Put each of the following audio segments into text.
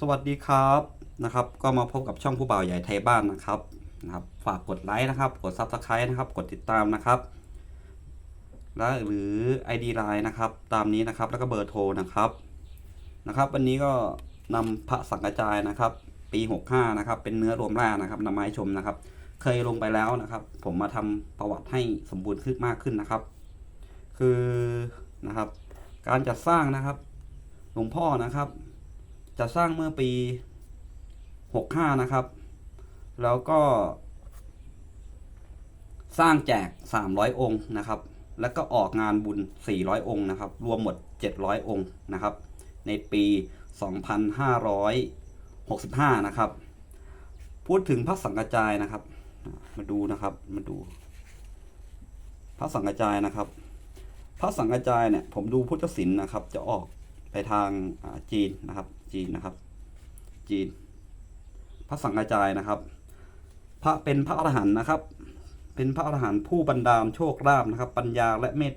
สวัสดีครับนะครับก็มาพบกับช่องผู้บ่าวใหญ่ไทยบ้านนะครับนะครับ ฝากกดไลค์นะครับ กด Subscribe นะครับ กดติดตามนะครับ และหรือ ID Line นะครับ ตามนี้นะครับแล้วก็เบอร์โทรนะครับนะครับ วันนี้ก็นำพระสังกจายนะครับ ปี 65 นะครับ เป็นเนื้อรวมร่านะครับนำมาให้ชมนะครับ เคยลงไปแล้วนะครับ ผมมาทำประวัติให้สมบูรณ์ขึ้นมากขึ้นนะครับ คือนะครับ การจัดสร้างนะครับหลวงพ่อนะครับ จะสร้างเมื่อปี 65 นะครับ แล้วก็ สร้างแจก 300 องค์นะครับ แล้วก็ออกงานบุญ 400 องค์นะครับ รวมหมด 700 องค์นะครับ ในปี 2565 นะครับ พูดถึงพระสังกระจายนะครับ มาดูนะครับ มาดู พระสังกระจายนะครับพระสังกระจายเนี่ยผมดูพุทธศิลป์นะครับ จะออกไปทางจีนนะครับ จีนนะครับ จีน พระสังกระจายนะครับ พระเป็นพระอรหันต์นะครับ เป็นพระอรหันต์ผู้บรรดาลโชคลาภนะครับ ปัญญาและเมต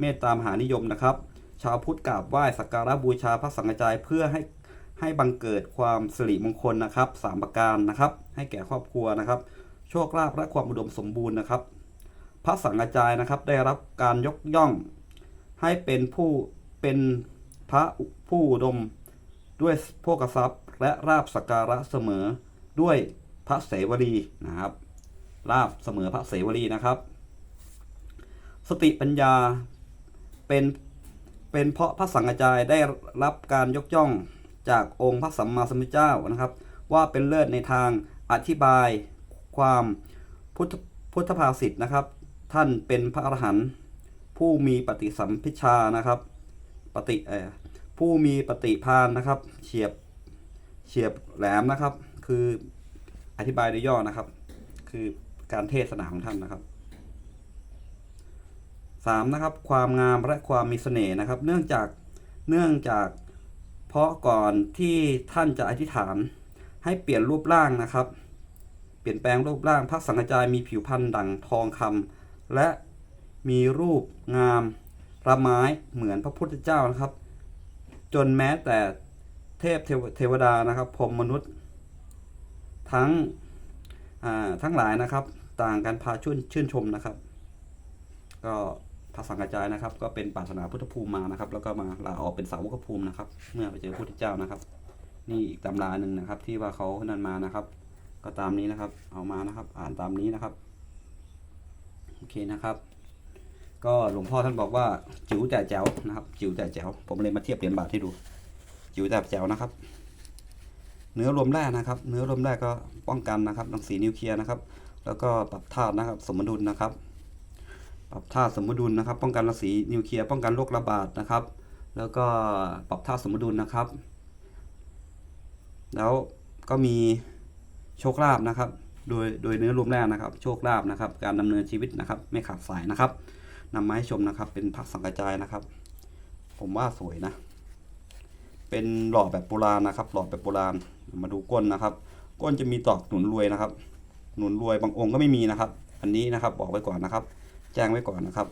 เมตตามหานิยมนะครับ ชาวพุทธกราบไหว้สักการะบูชาพระสังกระจายเพื่อให้ให้บังเกิดความสิริมงคลนะครับสามประการนะครับ ให้แก่ครอบครัวนะครับ โชคลาภและความอุดมสมบูรณ์นะครับ พระสังกระจายนะครับ ได้รับการยกย่อง ให้เป็นผู้เป็นพระผู้อุดม ด้วยโภคทรัพย์ และราบสการะเสมอด้วยพระเสวลีนะครับราบเสมอพระเสวลีนะครับ สติปัญญาเป็นเป็นเพราะพระสังฆจายได้รับการยกย่องจากองค์พระสัมมาสัมพุทธเจ้านะครับ ว่าเป็นเลิศในทางอธิบายความพุทธพุทธภาษิตนะครับ ท่านเป็นพระอรหันต์ผู้มีปฏิสัมพิชานะครับ ปฏิเออ ผู้มีปฏิพานนะครับ เฉียบเฉียบแหลมนะครับ คืออธิบายโดยย่อนะครับ คือการเทศนาของท่านนะครับสามนะครับความงามและความมีเสน่ห์นะครับ เนื่องจากเนื่องจากเพราะก่อนที่ท่านจะอธิษฐานให้เปลี่ยนรูปร่างนะครับ เปลี่ยนแปลงรูปร่างพระสังฆจายมีผิวพรรณดั่งทองคำและมีรูปงามระไม้เหมือนพระพุทธเจ้านะครับ จนแม้แต่เทพเทวเทวดานะครับพรมมนุษย์ ทั้งทั้งหลายนะครับ ต่างกันพาชื่นชื่นชมนะครับ ก็พระสังฆจายนะครับ ก็เป็นปรารถนาพุทธภูมิมานะครับ แล้วก็มาลาออกเป็นสาวกภูมินะครับ เมื่อไปเจอพระพุทธเจ้านะครับ นี่อีกตำราหนึ่งนะครับ ที่ว่าเขานั่นมานะครับ ก็ตามนี้นะครับ เอามานะครับ อ่านตามนี้นะครับโอเคนะครับ ก็หลวงพ่อท่านบอกว่าจิ๋วแต่แจ๋วนะครับ จิ๋วแต่แจ๋วผมเลยมาเทียบเหรียญบาทให้ดู จิ๋วแต่แจ๋วนะครับ เนื้อรวมแร่นะครับ เนื้อรวมแร่ก็ป้องกันนะครับรังสีนิวเคลียร์นะครับ แล้วก็ปรับธาตุนะครับ สมดุลนะครับ ปรับธาตุสมดุลนะครับ ป้องกันรังสีนิวเคลียร์ป้องกันโรคระบาดนะครับ แล้วก็ปรับธาตุสมดุลนะครับ แล้วก็มีโชคลาภนะครับ โดยโดยเนื้อรวมแร่นะครับ โชคลาภนะครับ การดำเนินชีวิตนะครับ ไม่ขาดสายนะครับ นำมาให้ชมนะครับ เป็นผักสังกระจายนะครับ ผมว่าสวยนะ เป็นหล่อแบบโบราณนะครับ หล่อแบบโบราณ มาดูก้นนะครับ ก้นจะมีตอกหนุนรวยนะครับ หนุนรวยบางองค์ก็ไม่มีนะครับ อันนี้นะครับบอกไว้ก่อนนะครับ แจ้งไว้ก่อนนะครับ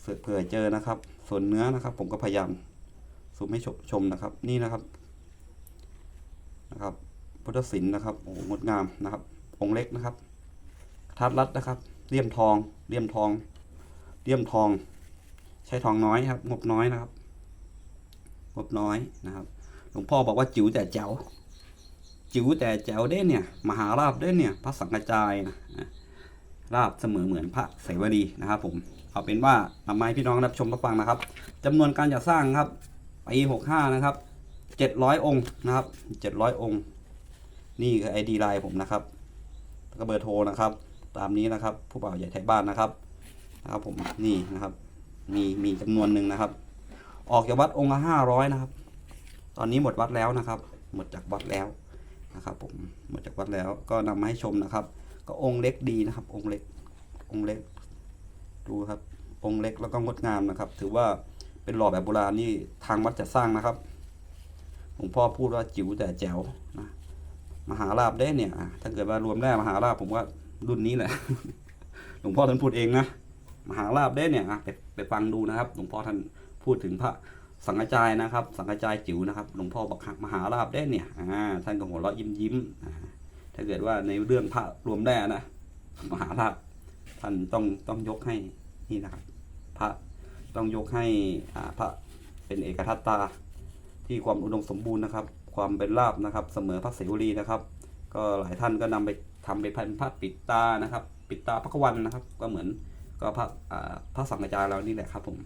เผื่อเจอนะครับ ส่วนเนื้อนะครับ ผมก็พยายามซูมให้ชมชมนะครับ นี่นะครับนะครับพุทธศิลป์นะครับโอ้โหงดงามนะครับ องค์เล็กนะครับทัดรัดนะครับเลี่ยมทองเลี่ยมทอง เลี่ยมทอง ใช้ทองน้อยครับ งบน้อยนะครับ งบน้อยนะครับ หลวงพ่อบอกว่าจิ๋วแต่แจ๋ว จิ๋วแต่แจ๋วเด้เนี่ย มหาราบเด้เนี่ย พระสังฆจายนะราบเสมอเหมือนพระเสวดีนะครับ ผม เอาเป็นว่านำมาให้พี่น้องรับชมรับฟังนะครับจำนวนการจัดสร้างครับปีหกห้านะครับเจ็ดร้อยองค์นะครับเจ็ดร้อยองค์ นี่คือไอดีไลน์ผมนะครับแล้วก็เบอร์โทรนะครับ ตามนี้นะครับ ผู้บ่าวใหญ่ไทยบ้านนะครับ นะครับผมนี่นะครับ มีมีจำนวนหนึ่งนะครับ ออกจากวัดองค์ละห้าร้อยนะครับ ตอนนี้หมดวัดแล้วนะครับ หมดจากวัดแล้วนะครับ ผมหมดจากวัดแล้วก็นำมาให้ชมนะครับ ก็องค์เล็กดีนะครับ องค์เล็ก องค์เล็ก ดูครับ องค์เล็กแล้วก็งดงามนะครับ ถือว่าเป็นหล่อแบบโบราณนี่ทางวัดจะสร้างนะครับหลวงพ่อพูดว่าจิ๋วแต่แจ๋วนะมหาลาบได้เนี่ยถ้าเกิดว่ารวมได้มหาลาบผมว่ารุ่นนี้แหละหลวงพ่อท่านพูดเองนะ มหาลาบได้เนี่ยอะไปไปฟังดูนะครับหลวงพ่อท่านพูดถึงพระสังกจายนะครับ สังกจายจิ๋วนะครับหลวงพ่อบอกมหาราบได้เนี่ยอ่าท่านก็หัวเราะยิ้มยิ้มถ้าเกิดว่าในเรื่องพระรวมได้นะมหาราบท่านต้องต้องยกให้นี่นะครับ พระต้องยกให้อ่าพระเป็นเอกทัตตาที่ความอุดมสมบูรณ์นะครับ ความเป็นลาบนะครับ เสมอพระเสวรีนะครับ ก็หลายท่านก็นำไปทำไปพันพระปิดตานะครับ ปิดตาพระกวันนะครับ ก็เหมือน ก็พระพระสังฆจายเรานี่แหละครับ ผม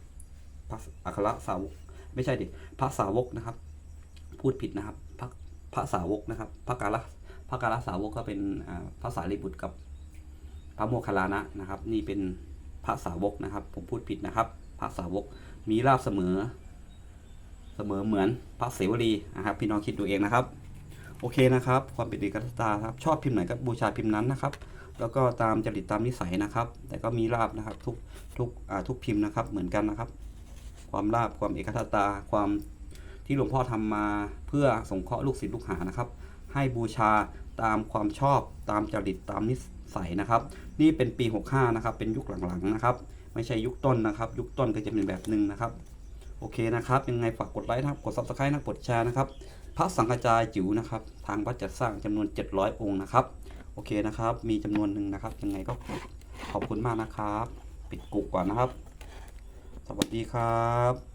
พระอัครสาวก ไม่ใช่ดิพระสาวกนะครับ พูดผิดนะครับ พระพระสาวกนะครับ พระกาลพระกาลสาวกก็เป็นพระสารีบุตรกับพระโมคคัลลานะนะครับ นี่เป็นพระสาวกนะครับ ผมพูดผิดนะครับ พระสาวกมีลาบเสมอ เสมอเหมือนพระเสวรีนะครับ พี่น้องคิดดูเองนะครับ โอเคนะครับ ความเป็นเอกลักษณ์ครับ ชอบพิมพ์ไหนก็บูชาพิมพ์นั้นนะครับ แล้วก็ตามจริตตามนิสัยนะครับ แต่ก็มีลาบนะครับทุกทุกทุกพิมพ์นะครับเหมือนกันนะครับ ความลาบความเอกทัตตาความที่หลวงพ่อทำมาเพื่อสงเคราะห์ลูกศิษย์ลูกหานะครับ ให้บูชาตามความชอบตามจริตตามนิสัยนะครับ นี่เป็นปี 65 นะครับ เป็นยุคหลังๆนะครับ ไม่ใช่ยุคต้นนะครับ ยุคต้นก็จะเป็นแบบหนึ่งนะครับโอเคนะครับ ยังไงฝากกดไลค์นะครับกด subscribe นะกดแชร์นะครับ พระสังฆจายจิ๋วนะครับ ทางวัดจัดสร้างจำนวน 700 องค์นะครับ โอเคนะครับ มีจำนวนหนึ่งนะครับ ยังไงก็ขอบคุณมากนะครับ ปิดกุกก่อนนะครับ สวัสดีครับ